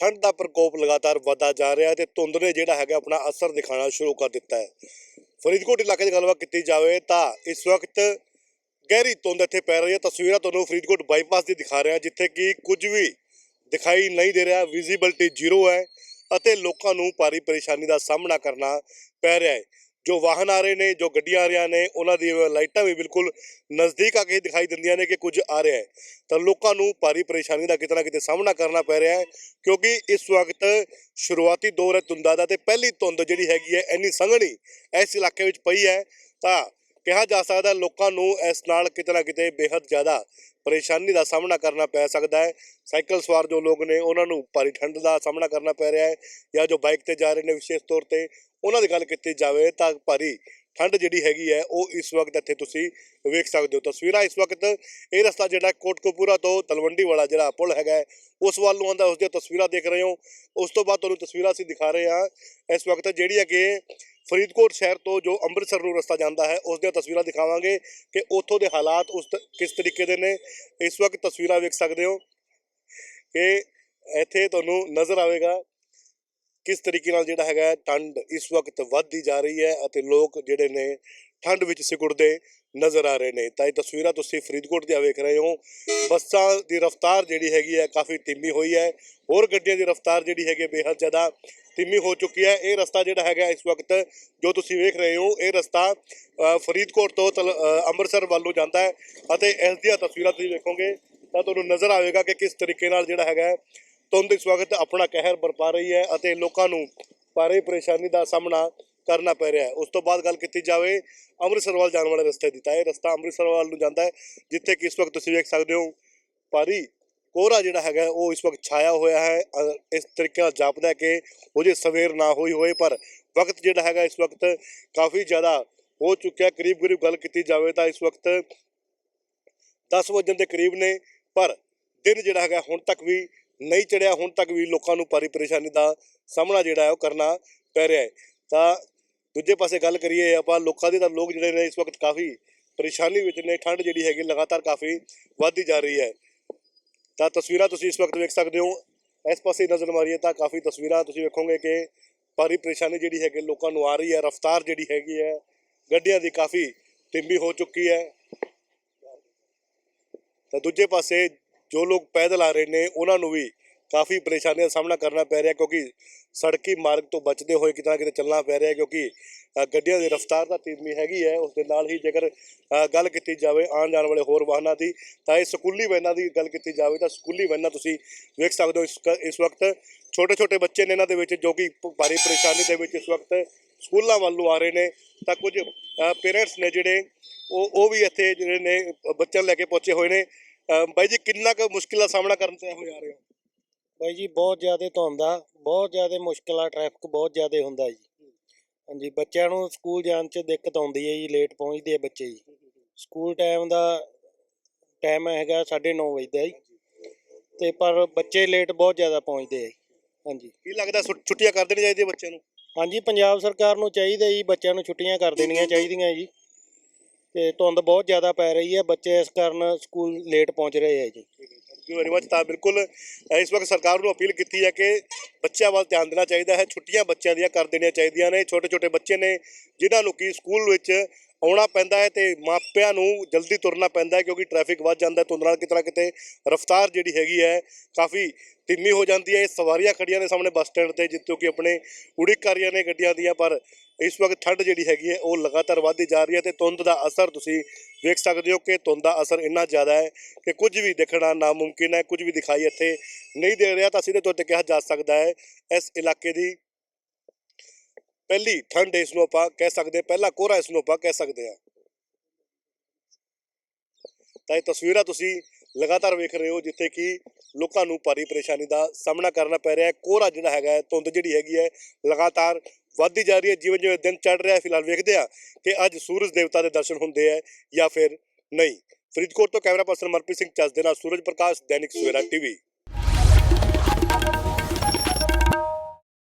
ਠੰਡ ਦਾ ਪ੍ਰਕੋਪ ਲਗਾਤਾਰ ਵਧਦਾ ਜਾ ਰਿਹਾ ਹੈ ਤੇ ਧੁੰਦ ਨੇ ਜਿਹੜਾ ਹੈਗਾ ਆਪਣਾ ਅਸਰ ਦਿਖਾਉਣਾ ਸ਼ੁਰੂ ਕਰ ਦਿੱਤਾ ਹੈ। ਫਰੀਦਕੋਟ ਇਲਾਕੇ ਦੀ ਗੱਲਬਾਤ ਕੀਤੀ ਜਾਵੇ ਤਾਂ ਇਸ ਵਕਤ ਗਹਿਰੀ ਧੁੰਦ ਇੱਥੇ ਪੈ ਰਹੀ ਹੈ। ਤਸਵੀਰਾਂ ਤੁਹਾਨੂੰ ਫਰੀਦਕੋਟ ਬਾਈਪਾਸ ਦੀ ਦਿਖਾ ਰਿਹਾ ਜਿੱਥੇ ਕਿ ਕੁਝ ਵੀ ਦਿਖਾਈ ਨਹੀਂ ਦੇ ਰਿਹਾ। ਵਿਜ਼ਿਬਿਲਟੀ ਜ਼ੀਰੋ ਹੈ ਅਤੇ ਲੋਕਾਂ ਨੂੰ ਭਾਰੀ ਪਰੇਸ਼ਾਨੀ ਦਾ ਸਾਹਮਣਾ ਕਰਨਾ ਪੈ ਰਿਹਾ ਹੈ। ਜੋ ਵਾਹਨ ਆ ਰਹੇ ਨੇ, ਜੋ ਗੱਡੀਆਂ ਆ ਰਹੀਆਂ ਨੇ, ਉਹਨਾਂ ਦੀ ਲਾਈਟਾਂ ਵੀ ਬਿਲਕੁਲ ਨਜ਼ਦੀਕ ਆ ਕੇ ਦਿਖਾਈ ਦਿੰਦੀਆਂ ਨੇ ਕਿ ਕੁਝ ਆ ਰਿਹਾ ਹੈ। ਤਾਂ ਲੋਕਾਂ ਨੂੰ ਭਾਰੀ ਪਰੇਸ਼ਾਨੀ ਦਾ ਕਿਤੇ ਨਾ ਕਿਤੇ ਸਾਹਮਣਾ ਕਰਨਾ ਪੈ ਰਿਹਾ ਹੈ, ਕਿਉਂਕਿ ਇਸ ਵਕਤ ਸ਼ੁਰੂਆਤੀ ਦੌਰ ਹੈ ਧੁੰਦਾਂ ਦਾ ਤੇ ਪਹਿਲੀ ਧੁੰਦ ਜਿਹੜੀ ਹੈਗੀ ਹੈ, ਇੰਨੀ ਸੰਘਣੀ ਇਸ ਇਲਾਕੇ ਵਿੱਚ ਪਈ ਹੈ। ਤਾਂ ਕਿਹਾ ਜਾ ਸਕਦਾ ਲੋਕਾਂ ਨੂੰ ਇਸ ਨਾਲ ਕਿਤੇ ਨਾ ਕਿਤੇ ਬੇहद ਜ਼ਿਆਦਾ ਪਰੇਸ਼ਾਨੀ ਦਾ ਸਾਹਮਣਾ ਕਰਨਾ ਪੈ ਸਕਦਾ ਹੈ। ਸਾਈਕਲ ਸਵਾਰ ਜੋ ਲੋਕ ਨੇ, ਉਹਨਾਂ ਨੂੰ ਭਾਰੀ ਠੰਡ ਦਾ ਸਾਹਮਣਾ ਕਰਨਾ ਪੈ ਰਿਹਾ ਹੈ ਜਾਂ ਜੋ ਬਾਈਕ ਤੇ ਜਾ ਰਹੇ ਨੇ, ਵਿਸ਼ੇਸ਼ ਤੌਰ ਤੇ ਉਹਨਾਂ ਦੀ ਗੱਲ ਕੀਤੀ ਜਾਵੇ ਤਾਂ ਭਾਰੀ ਠੰਡ ਜਿਹੜੀ ਹੈਗੀ ਹੈ, ਉਹ ਇਸ ਵਕਤ ਇੱਥੇ ਤੁਸੀਂ ਵੇਖ ਸਕਦੇ ਹੋ। ਤਸਵੀਰਾਂ ਇਸ ਵਕਤ ਇਹ ਰਸਤਾ ਜਿਹੜਾ ਕੋਟਕਪੂਰਾ ਤੋਂ ਤਲਵੰਡੀ ਵਾਲਾ ਜਿਹੜਾ ਪੁਲ ਹੈਗਾ ਉਸ ਵੱਲ ਨੂੰ ਆਉਂਦਾ ਉਸ ਦੀਆਂ ਤਸਵੀਰਾਂ ਦੇਖ ਰਹੇ ਹੋ। ਉਸ ਤੋਂ ਬਾਅਦ ਤੁਹਾਨੂੰ ਤਸਵੀਰਾਂ ਅਸੀਂ ਦਿਖਾ ਰਹੇ ਹਾਂ। ਇਸ ਵਕਤ ਜਿਹੜੀ ਕਿ ਫਰੀਦਕੋਟ ਸ਼ਹਿਰ ਤੋਂ ਜੋ ਅੰਮ੍ਰਿਤਸਰ ਨੂੰ ਰਸਤਾ ਜਾਂਦਾ ਹੈ ਉਸ ਦੀਆਂ ਤਸਵੀਰਾਂ ਦਿਖਾਵਾਂਗੇ ਕਿ ਉੱਥੋਂ ਦੇ ਹਾਲਾਤ ਉਸ ਕਿਸ ਤਰੀਕੇ ਦੇ ਨੇ। ਇਸ ਵਕਤ ਤਸਵੀਰਾਂ ਵੇਖ ਸਕਦੇ ਹੋ ਕਿ ਇੱਥੇ ਤੁਹਾਨੂੰ ਨਜ਼ਰ ਆਵੇਗਾ ਕਿਸ ਤਰੀਕੇ ਨਾਲ ਜਿਹੜਾ ਹੈਗਾ ਠੰਡ ਇਸ ਵਕਤ ਵੱਧਦੀ ਜਾ ਰਹੀ ਹੈ ਅਤੇ ਲੋਕ ਜਿਹੜੇ ਨੇ ਠੰਡ ਵਿੱਚ ਸਿਕੁੜਦੇ ਨਜ਼ਰ ਆ ਰਹੇ ਨੇ। ਤਾਂ ਇਹ ਤਸਵੀਰਾਂ ਤੁਸੀਂ ਫਰੀਦਕੋਟ ਦੀਆਂ ਵੇਖ ਰਹੇ ਹੋ। ਬੱਸਾਂ ਦੀ ਰਫ਼ਤਾਰ ਜਿਹੜੀ ਹੈਗੀ ਹੈ ਕਾਫੀ ਧੀਮੀ ਹੋਈ ਹੈ। ਹੋਰ ਗੱਡੀਆਂ ਦੀ ਰਫ਼ਤਾਰ ਜਿਹੜੀ ਹੈਗੀ ਬੇਹੱਦ ਜ਼ਿਆਦਾ ਧੀਮੀ ਹੋ ਚੁੱਕੀ ਹੈ। ਇਹ ਰਸਤਾ ਜਿਹੜਾ ਹੈਗਾ ਇਸ ਵਕਤ ਜੋ ਤੁਸੀਂ ਵੇਖ ਰਹੇ ਹੋ, ਇਹ ਰਸਤਾ ਫਰੀਦਕੋਟ ਤੋਂ ਤਲ- ਅੰਮ੍ਰਿਤਸਰ ਵੱਲੋਂ ਜਾਂਦਾ ਹੈ ਅਤੇ ਇਸ ਦੀਆਂ ਤਸਵੀਰਾਂ ਤੁਸੀਂ ਵੇਖੋਗੇ ਤਾਂ ਤੁਹਾਨੂੰ ਨਜ਼ਰ ਆਵੇਗਾ ਕਿ ਕਿਸ ਤਰੀਕੇ ਨਾਲ ਜਿਹੜਾ ਹੈਗਾ ਧੁੰਦ ਇਸ ਵਕਤ ਆਪਣਾ ਕਹਿਰ ਬਰਪਾ ਰਹੀ ਹੈ ਅਤੇ ਲੋਕਾਂ ਨੂੰ ਭਾਰੀ ਪਰੇਸ਼ਾਨੀ ਦਾ ਸਾਹਮਣਾ ਕਰਨਾ ਪੈ ਰਿਹਾ ਹੈ। ਉਸ ਤੋਂ ਬਾਅਦ ਗੱਲ ਕੀਤੀ ਜਾਵੇ ਅੰਮ੍ਰਿਤਸਰ ਵੱਲ ਜਾਣ ਵਾਲੇ ਰਸਤੇ ਦੀ ਤਾਂ ਇਹ ਰਸਤਾ ਅੰਮ੍ਰਿਤਸਰ ਵੱਲ ਨੂੰ ਜਾਂਦਾ ਹੈ, ਜਿੱਥੇ ਕਿ ਇਸ ਵਕਤ ਤੁਸੀਂ ਵੇਖ ਸਕਦੇ ਹੋ ਭਾਰੀ ਕੋਹਰਾ ਜਿਹੜਾ ਹੈਗਾ ਉਹ ਇਸ ਵਕਤ ਛਾਇਆ ਹੋਇਆ ਹੈ। ਇਸ ਤਰੀਕੇ ਨਾਲ ਜਾਪਦਾ ਕਿ ਉਹ ਜੇ ਸਵੇਰ ਨਾ ਹੋਈ ਹੋਏ ਪਰ ਵਕਤ ਜਿਹੜਾ ਹੈਗਾ ਇਸ ਵਕਤ ਕਾਫੀ ਜ਼ਿਆਦਾ ਹੋ ਚੁੱਕਿਆ ਕਰੀਬ ਕਰੀਬ ਗੱਲ ਕੀਤੀ ਜਾਵੇ ਤਾਂ ਇਸ ਵਕਤ 10 ਵਜੇ ਦੇ ਕਰੀਬ ਨੇ, ਪਰ ਦਿਨ ਜਿਹੜਾ ਹੈਗਾ ਹੁਣ ਤੱਕ ਵੀ ਨਹੀਂ ਚੜਿਆ, ਹੁਣ ਤੱਕ ਵੀ ਲੋਕਾਂ ਨੂੰ ਭਾਰੀ ਪਰੇਸ਼ਾਨੀ ਦਾ ਸਾਹਮਣਾ ਜਿਹੜਾ ਹੈ ਉਹ ਕਰਨਾ ਪੈ ਰਿਹਾ ਹੈ। ਤਾਂ ਦੂਜੇ ਪਾਸੇ ਗੱਲ ਕਰੀਏ, ਆਪਾਂ ਲੋਕਾਂ ਦੀ ਤਾਂ ਲੋਕ ਜਿਹੜੇ ਨੇ ਇਸ ਵਕਤ ਕਾਫੀ ਪਰੇਸ਼ਾਨੀ ਵਿੱਚ ਨੇ, ਠੰਡ ਜਿਹੜੀ ਹੈਗੀ ਲਗਾਤਾਰ ਕਾਫੀ ਵੱਧਦੀ ਜਾ ਰਹੀ ਹੈ। ਤਾਂ ਤਸਵੀਰਾਂ ਤੁਸੀਂ ਇਸ ਵਕਤ ਵੇਖ ਸਕਦੇ ਹੋ। ਇਸ ਪਾਸੇ ਨਜ਼ਰ ਮਾਰੀਏ ਤਾਂ ਕਾਫੀ ਤਸਵੀਰਾਂ ਤੁਸੀਂ ਵੇਖੋਗੇ ਕਿ ਭਾਰੀ ਪਰੇਸ਼ਾਨੀ ਜਿਹੜੀ ਹੈਗੀ ਲੋਕਾਂ ਨੂੰ ਆ ਰਹੀ ਹੈ। ਰਫ਼ਤਾਰ ਜਿਹੜੀ ਹੈਗੀ ਹੈ, ਗੱਡੀਆਂ ਦੀ ਕਾਫੀ ਟਿੰਬੀ ਹੋ ਚੁੱਕੀ ਹੈ। ਤਾਂ ਦੂਜੇ ਪਾਸੇ ਜੋ ਲੋਕ ਪੈਦਲ ਆ ਰਹੇ ਨੇ, ਉਹਨਾਂ ਨੂੰ ਵੀ ਕਾਫੀ ਪਰੇਸ਼ਾਨੀਆਂ ਦਾ ਸਾਹਮਣਾ ਕਰਨਾ ਪੈ ਰਿਹਾ ਕਿਉਂਕਿ ਸੜਕੀ ਮਾਰਗ ਤੋਂ ਬਚਦੇ ਹੋਏ ਕਿਤੇ ਨਾ ਕਿਤੇ ਚੱਲਣਾ ਪੈ ਰਿਹਾ ਕਿਉਂਕਿ ਗੱਡੀਆਂ ਦੀ ਰਫ਼ਤਾਰ ਤਾਂ ਤੀਵੀਂ ਹੈਗੀ ਹੈ, ਉਸ ਦੇ ਨਾਲ ਹੀ ਜੇਕਰ ਗੱਲ ਕੀਤੀ ਜਾਵੇ ਆਉਣ ਜਾਣ ਵਾਲੇ ਹੋਰ ਵਾਹਨਾਂ ਦੀ, ਤਾਂ ਇਹ ਸਕੂਲੀ ਵੈਨਾਂ ਦੀ ਗੱਲ ਕੀਤੀ ਜਾਵੇ ਤਾਂ ਸਕੂਲੀ ਵੈਨਾਂ ਤੁਸੀਂ ਵੇਖ ਸਕਦੇ ਹੋ ਇਸ ਕ- ਇਸ ਵਕਤ ਛੋਟੇ ਛੋਟੇ ਬੱਚੇ ਨੇ ਇਹਨਾਂ ਦੇ ਵਿੱਚ ਜੋ ਕਿ ਭਾਰੀ ਪਰੇਸ਼ਾਨੀ ਦੇ ਵਿੱਚ ਇਸ ਵਕਤ ਸਕੂਲਾਂ ਵੱਲੋਂ ਆ ਰਹੇ ਨੇ, ਤਾਂ ਕੁਝ ਪੇਰੈਂਟਸ ਨੇ ਜਿਹੜੇ ਉਹ ਉਹ ਵੀ ਇੱਥੇ ਜਿਹੜੇ ਨੇ ਬੱਚਿਆਂ ਨੂੰ ਲੈ ਕੇ ਪਹੁੰਚੇ ਹੋਏ ਨੇ ਬਾਈ ਜੀ ਕਿੰਨਾ ਕੁ ਮੁਸ਼ਕਿਲ ਦਾ ਸਾਹਮਣਾ ਕਰਨ ਤੇ ਆ ਰਹੇ? ਹੋ ਬਾਈ ਜੀ ਬਹੁਤ ਜ਼ਿਆਦਾ ਧੁੰਦ ਆ ਬਹੁਤ ਜ਼ਿਆਦਾ ਮੁਸ਼ਕਲ ਆ ਟ੍ਰੈਫਿਕ ਬਹੁਤ ਜ਼ਿਆਦਾ ਹੁੰਦਾ ਜੀ। ਹਾਂਜੀ ਬੱਚਿਆਂ ਨੂੰ ਸਕੂਲ ਜਾਣ 'ਚ ਦਿੱਕਤ ਆਉਂਦੀ ਹੈ ਜੀ ਲੇਟ ਪਹੁੰਚਦੇ ਆ ਬੱਚੇ ਜੀ। ਸਕੂਲ ਟਾਈਮ ਦਾ ਟਾਈਮ ਹੈਗਾ 9:30 ਵਜੇ ਦਾ ਜੀ। ਤੇ ਪਰ ਬੱਚੇ ਲੇਟ ਬਹੁਤ ਜ਼ਿਆਦਾ ਪਹੁੰਚਦੇ ਆ ਜੀ। ਹਾਂਜੀ। ਕੀ ਲੱਗਦਾ ਛੁ- ਛੁੱਟੀਆਂ ਕਰ ਦੇਣੀ ਚਾਹੀਦੀਆਂ ਬੱਚਿਆਂ ਨੂੰ? ਹਾਂਜੀ ਪੰਜਾਬ ਸਰਕਾਰ ਨੂੰ ਚਾਹੀਦਾ ਜੀ ਬੱਚਿਆਂ ਨੂੰ ਛੁੱਟੀਆਂ ਕਰ ਦੇਣੀਆਂ ਚਾਹੀਦੀਆਂ ਜੀ। ਤੇ ਧੁੰਦ ਬਹੁਤ ਜ਼ਿਆਦਾ ਪੈ ਰਹੀ ਹੈ, ਬੱਚੇ ਇਸ ਕਾਰਨ ਸਕੂਲ ਲੇਟ ਪਹੁੰਚ ਰਹੇ ਹੈ ਜੀ। ਥੈਂਕ ਯੂ ਵੈਰੀ ਮਚ ਤਾਂ ਬਿਲਕੁਲ, ਇਸ ਵਕਤ ਸਰਕਾਰ ਨੂੰ ਅਪੀਲ ਕੀਤੀ ਹੈ ਕਿ ਬੱਚਿਆਂ ਵੱਲ ਧਿਆਨ ਦੇਣਾ ਚਾਹੀਦਾ ਹੈ, ਛੁੱਟੀਆਂ ਬੱਚਿਆਂ ਦੀਆਂ ਕਰ ਦੇਣੀਆਂ ਚਾਹੀਦੀਆਂ ਨੇ। ਛੋਟੇ ਛੋਟੇ ਬੱਚੇ ਨੇ, ਜਿਨ੍ਹਾਂ ਨੂੰ ਕੀ ਸਕੂਲ ਵਿੱਚ ਆਉਣਾ ਪੈਂਦਾ ਹੈ ਤੇ ਮਾਪਿਆਂ ਨੂੰ ਜਲਦੀ ਤੁਰਨਾ ਪੈਂਦਾ ਹੈ, ਕਿਉਂਕਿ ਟ੍ਰੈਫਿਕ ਵੱਧ ਜਾਂਦਾ ਹੈ, ਧੁੰਦ ਨਾਲ ਕਿਤੇ ਨਾ ਕਿਤੇ ਰਫ਼ਤਾਰ ਜਿਹੜੀ ਹੈਗੀ ਹੈ, ਕਾਫੀ ਧੀਮੀ ਹੋ ਜਾਂਦੀ ਹੈ। ਇਹ ਸਵਾਰੀਆਂ ਖੜੀਆਂ ਨੇ ਸਾਹਮਣੇ ਬੱਸ ਸਟੈਂਡ ਤੇ, ਜਿੱਥੋਂ ਕਿ ਆਪਣੇ ਉਡੀਕ ਕਰ ਰਹੀਆਂ ਨੇ ਗੱਡੀਆਂ ਦੀਆਂ, ਪਰ ਇਸ ਵਕਤ ਠੰਡ ਜਿਹੜੀ ਹੈਗੀ ਹੈ ਉਹ ਲਗਾਤਾਰ ਵੱਧਦੀ ਜਾ ਰਹੀ ਹੈ ਤੇ ਧੁੰਦ ਦਾ ਅਸਰ ਤੁਸੀਂ ਵੇਖ ਸਕਦੇ ਹੋ ਕਿ ਧੁੰਦ ਦਾ ਅਸਰ ਇੰਨਾ ਜ਼ਿਆਦਾ ਹੈ ਕਿ ਕੁਝ ਵੀ ਦੇਖਣਾ ਨਾਮੁਮਕਿਨ ਹੈ ਕੁਝ ਵੀ ਦਿਖਾਈ ਇੱਥੇ ਨਹੀਂ ਦੇ ਰਿਹਾ ਤਾਂ ਸਿੱਧੇ ਤੌਰ ਤੇ ਕਿਹਾ ਜਾ ਸਕਦਾ ਹੈ ਇਸ ਇਲਾਕੇ ਦੀ ਪਹਿਲੀ ਠੰਡ ਇਸ ਨੂੰ ਆਪਾਂ ਕਹਿ ਸਕਦੇ ਹਾਂ, ਪਹਿਲਾ ਕੋਹਰਾ ਇਸ ਨੂੰ ਆਪਾਂ ਕਹਿ ਸਕਦੇ ਹਾਂ। ਤਾਂ ਇਹ ਤਸਵੀਰਾਂ ਤੁਸੀਂ ਲਗਾਤਾਰ ਵੇਖ ਰਹੇ ਹੋ ਜਿੱਥੇ ਕਿ ਲੋਕਾਂ ਨੂੰ ਭਾਰੀ ਪਰੇਸ਼ਾਨੀ ਦਾ ਸਾਹਮਣਾ ਕਰਨਾ ਪੈ ਰਿਹਾ ਹੈ। ਕੋਹਰਾ ਜਿਹੜਾ ਹੈਗਾ ਧੁੰਦ ਜਿਹੜੀ ਹੈਗੀ ਹੈ ਲਗਾਤਾਰ ਵੱਧਦੀ ਜਾ ਰਹੀ ਹੈ। ਜਿਵੇਂ ਜਿਵੇਂ ਦਿਨ ਚੜ ਰਿਹਾ ਹੈ, ਫਿਲਹਾਲ ਵੇਖਦੇ ਆ ਕਿ ਅੱਜ ਸੂਰਜ ਦੇਵਤਾ ਦੇ ਦਰਸ਼ਨ ਹੁੰਦੇ ਹੈ ਜਾਂ ਫਿਰ ਨਹੀਂ। ਫਰੀਦਕੋਟ ਤੋਂ ਕੈਮਰਾ ਪਰਸਨ ਮਨਪ੍ਰੀਤ ਸਿੰਘ ਚੱਜ ਦੇ ਨਾਲ, ਸੂਰਜ ਪ੍ਰਕਾਸ਼, ਦੈਨਿਕ ਸਵੇਰਾ ਟੀਵੀ।